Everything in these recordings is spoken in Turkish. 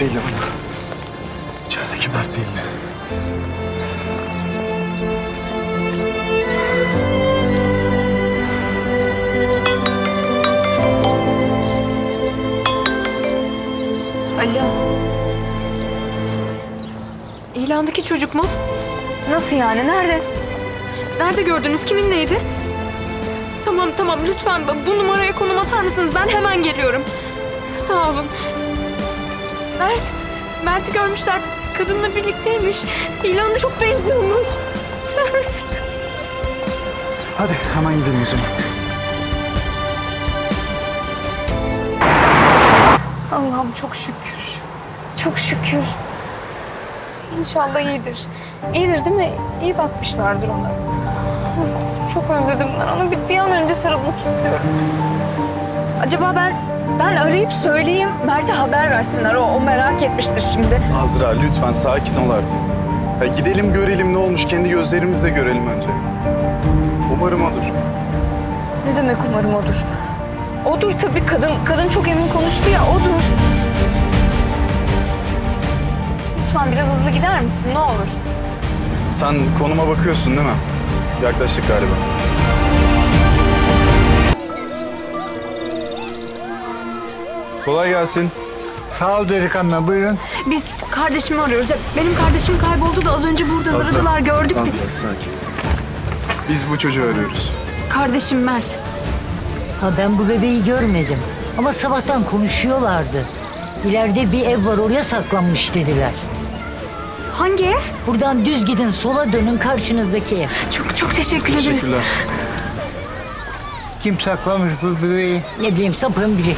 değildi bana. İçerideki Mert değildi. Alo. İlandaki çocuk mu? Nasıl yani? Nerede? Nerede gördünüz? Kimin neydi? Tamam tamam lütfen bu numaraya konum atar mısınız? Ben hemen geliyorum. Sağ olun. Mert, Mert'i görmüşler. Kadınla birlikteymiş. İlanda çok benziyormuş. Hadi hemen gidelim o zaman. Allah'ım çok şükür. Çok şükür. İnşallah iyidir. İyidir değil mi? İyi bakmışlardır ona. Çok özledim ben onu. Bir, bir an önce sarılmak istiyorum. Acaba ben ben arayıp söyleyeyim. Mert'e haber versinler. O, o merak etmiştir şimdi. Azra lütfen sakin ol artık. Ya gidelim görelim ne olmuş kendi gözlerimizle görelim önce. Umarım odur. Ne demek umarım odur. Odur tabii kadın. Kadın çok emin konuştu ya odur. Lütfen biraz hızlı gider misin ne olur? Sen konuma bakıyorsun değil mi? Yaklaştık galiba. Kolay gelsin. Sağ ol delikanlı buyurun. Biz kardeşimi arıyoruz. Benim kardeşim kayboldu da az önce burada Azra, aradılar gördük. Azra sakin. Biz bu çocuğu arıyoruz. Kardeşim Mert. Ha ben bu bebeği görmedim. Ama sabahtan konuşuyorlardı. İleride bir ev var oraya saklanmış dediler. Hangi ev? Buradan düz gidin sola dönün karşınızdaki ev. Çok çok teşekkür ederiz. Teşekkürler. Kim saklamış bu bebeği? Ne bileyim sapığın biri.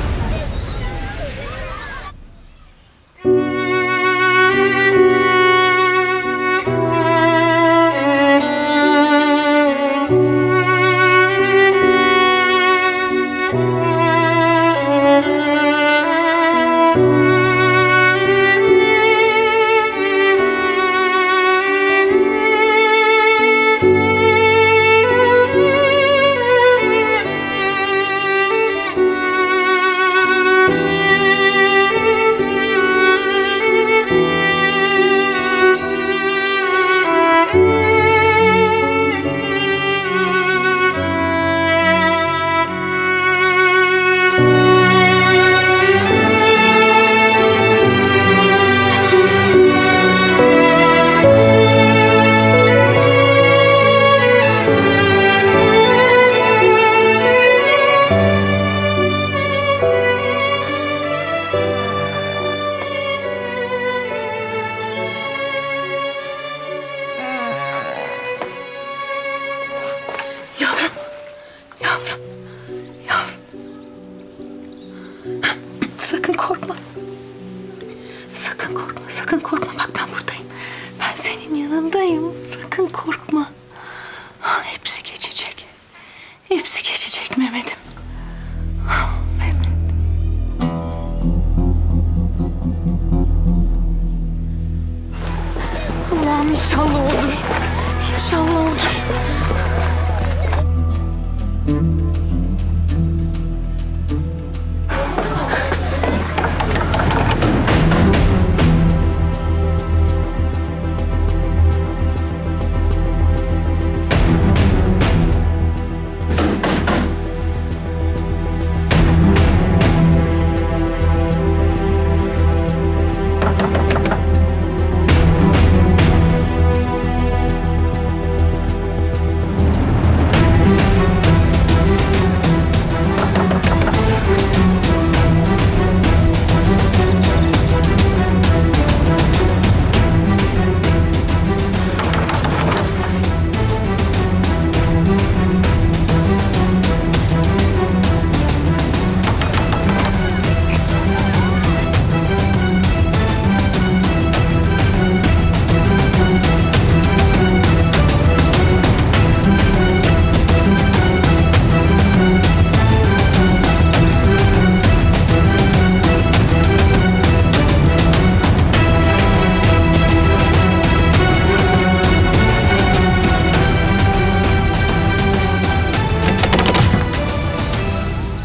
Korkma. Sakın korkma, sakın korkma. Bak ben buradayım. Ben senin yanındayım. Sakın korkma. Hepsi geçecek. Hepsi geçecek Mehmet'im. Mehmet. Allah'ım inşallah olur. İnşallah olur.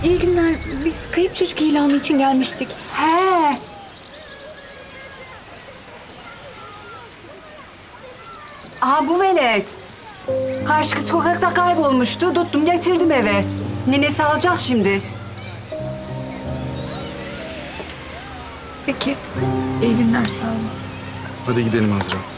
İyi günler. Biz kayıp çocuk ilanı için gelmiştik. He. Aha bu velet. Karşı sokakta kaybolmuştu. Tuttum getirdim eve. Ninesi alacak şimdi. Peki. İyi günler sağ olun. Hadi gidelim Azra.